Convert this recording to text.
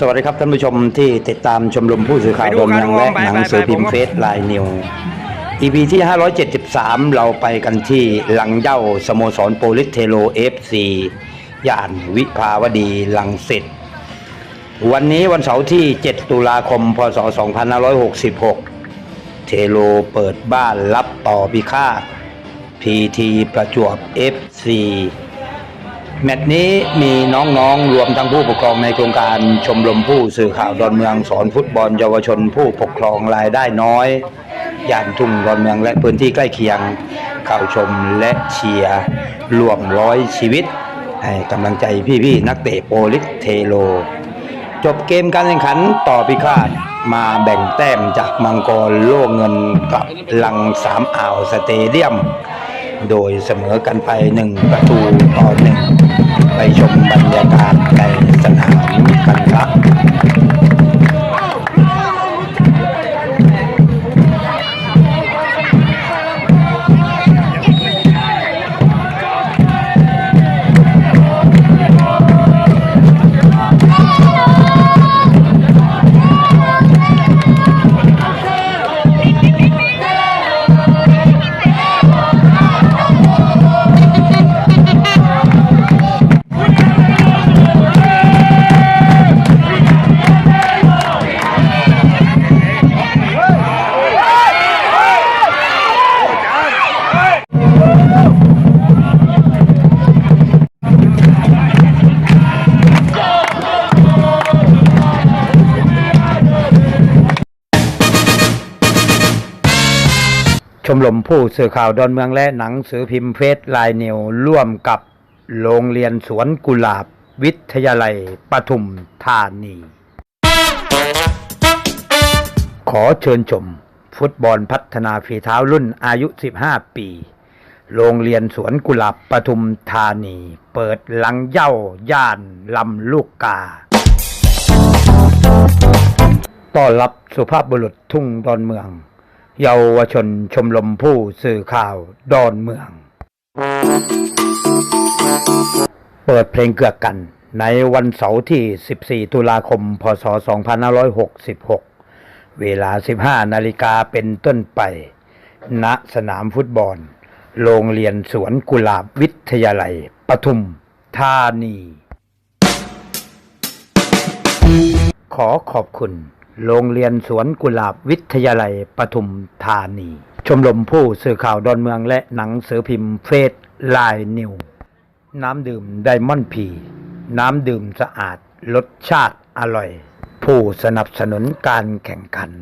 สวัสดีครับท่านผู้ชมที่ติดตามชมรมผู้สื่อข่าวไปดูดอนเมืองครับและไปหนังไปสือพิมพ์ไปผมก็เฟสไลน์นิว EP ที่ 573 เราไปกันที่หลังเย้าสโมสรโปลิสเทโลเอฟซีย่านวิภาวดีลังสิตวันนี้วันเสาร์ที่ 7 ตุลาคม พศ 2566 เทโลเปิดบ้านรับต่อพิฆาตพีทีประจวบ FC แมตช์นี้มีน้องๆ รวมทั้งผู้ปกครองในโครงการชมรมผู้สื่อข่าวดอนเมืองสอนฟุตบอลเยาวชนผู้ปกครองรายได้น้อยย่านทุ่งดอนเมืองและพื้นที่ใกล้เคียงเข้าชมและเชียร์รวมร้อยชีวิต ให้กำลังใจพี่ๆนักเตะโปลิสเทโล จบเกมการแข่งขันต่อพิฆาตมาแบ่งแต้มจากมังกรโล่เงินกับลังสามอ่าวสเตเดียม โดยเสมอกันไปหนึ่งประตูต่อหนึ่ง ไปชมบรรยากาศใน ชมรมผู้สื่อข่าวดอนเมืองและหนังสือพิมพ์เฟสไลน์นิวร่วมกับโรงเรียนสวนกุหลาบวิทยาลัยปทุมธานี ขอเชิญชม ฟุตบอลพัฒนาฝีเท้ารุ่นอายุ 15 ปี โรงเรียนสวนกุหลาบปทุมธานี เปิดหลังเย่าย่านลำลูกกาต้อนรับสุภาพบุรุษทุ่งดอนเมือง เยาวชนชมรมผู้สื่อข่าวดอนเมือง เปิดเพลงเกือกกันในวันเสาร์ที่ 14 ตุลาคม พศ 2566 เวลา 15 นาฬิกาเป็นต้นไป ณ สนามฟุตบอล โรงเรียนสวนกุหลาบวิทยาลัย ปทุมธานี ขอขอบคุณ โรงเรียนสวนกุหลาบวิทยาลัยปทุมธานี ชมรมผู้สื่อข่าวดอนเมืองและหนังสือพิมพ์เฟสไลน์นิว น้ำดื่มไดมอนด์พี น้ำดื่มสะอาดรสชาติอร่อย ผู้สนับสนุนการแข่งขัน